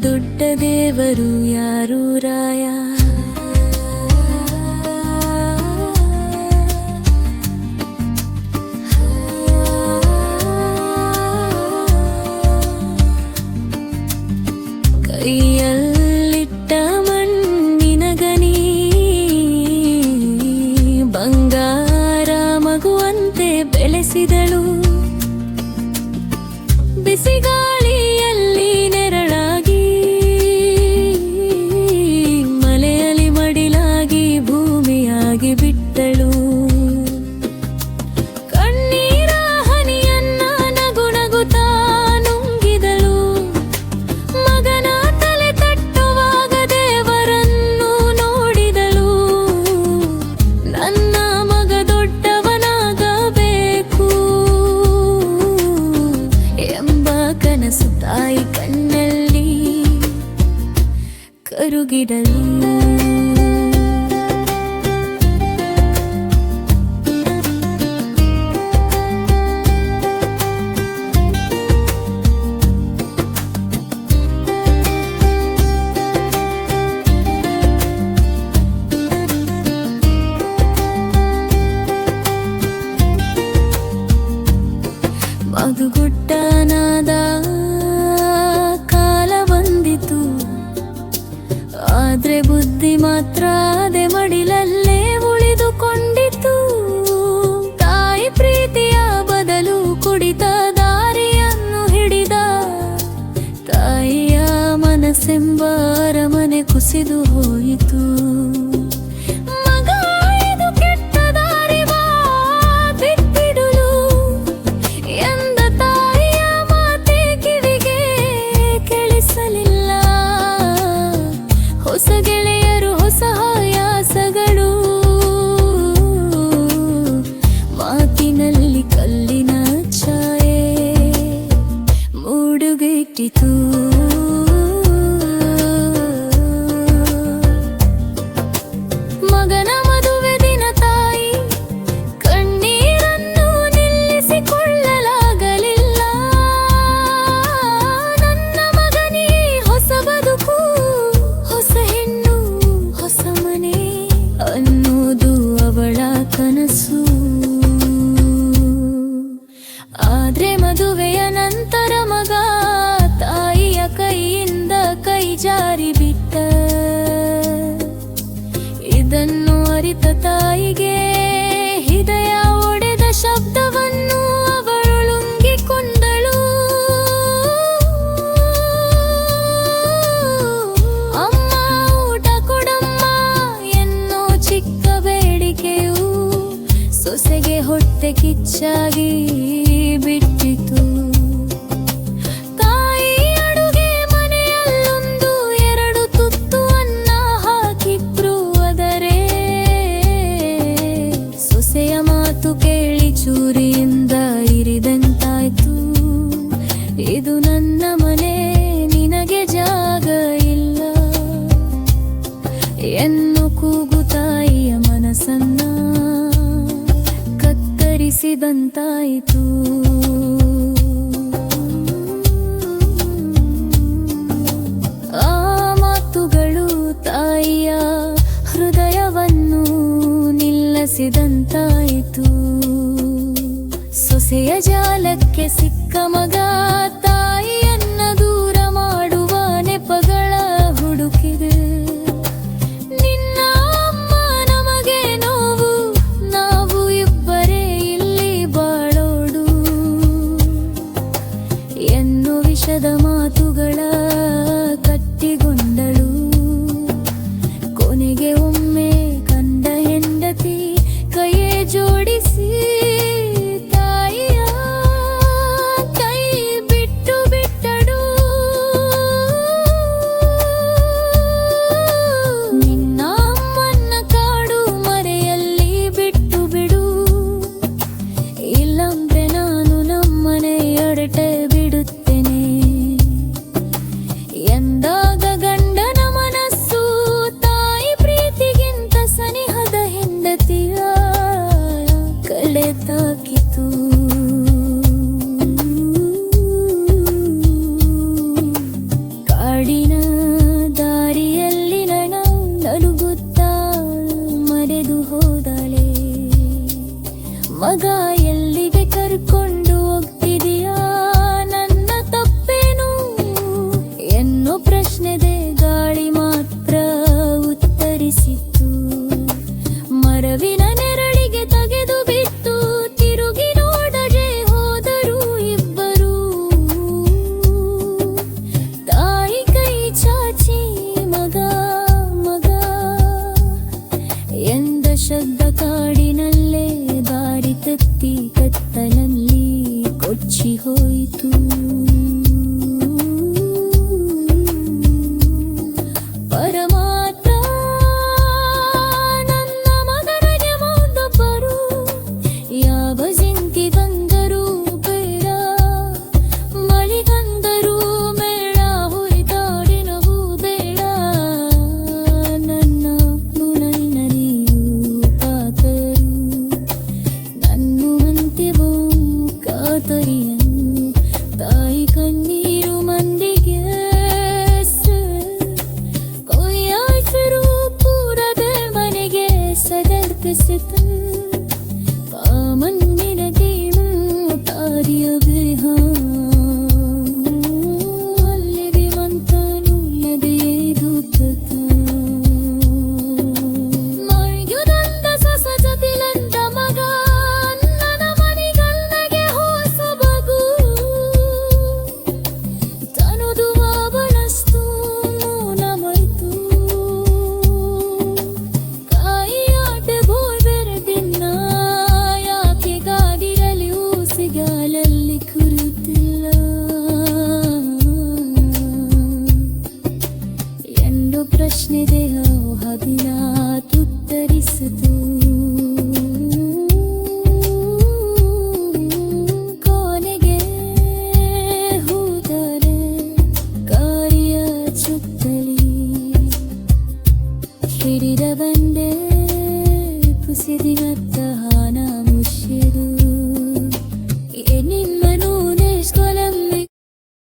ದೊಡ್ಡ ದೇವರು ಯಾರು ರಾಯ? ಕೈಯಲ್ಲಿಟ್ಟ ಮಣ್ಣಿನ ಗನಿ ಬಂಗಾರ ಮಗುವಂತೆ ಬೆಳೆಸಿದಳು. ಬಿಸಿಗಾಳಿಯಲ್ಲಿ കനസുതായി കണ്ണല്ലി കരുകിടലി ಮನಸ್ಸೆಂಬ ಅರಮನೆ ಕುಸಿದು ಹೋಯಿತು. ಹೊಸ ಗೆಳೆಯರು ಹೊಸ ಮಾತಿನಲ್ಲಿ ಕಲ್ಲಿನ ಛಾಯೆ ಮೂಡುಗೆಟ್ಟಿತು. ಹೊಟ್ಟೆ ಕಿಚ್ಚಾಗಿ ಬಿಟ್ಟಿತು. ತಾಯಿ ಅಡುಗೆ ಮನೆಯಲ್ಲೊಂದು ಎರಡು ತುತ್ತು ಅನ್ನ ಹಾಕಿದ್ರು ಅದರೇ ಸೊಸೆಯ ಮಾತು ಕೇಳಿ ಚೂರಿಯಿಂದ ಇರಿದಂತಾಯ್ತು. ಇದು ನನ್ನ ಮನೆ, ನಿನಗೆ ಜಾಗ ಇಲ್ಲ ಎನ್ನು ಕತ್ತರಿಸಿದಂತಾಯಿತು ಆ ಮಾತುಗಳು ತಾಯಿಯ ಹೃದಯವನ್ನು ನಿಲ್ಲಿಸಿದಂತಾಯಿತು. ಸೊಸೆಯ ಜಾಲಕ್ಕೆ ಸಿಕ್ಕ ಮಗ ವಿಷದ ಮಾತುಗಳ ಕಟ್ಟಿಗೊಂಡಳು. ಕೊನೆಗೆ ಒಮ್ಮೆ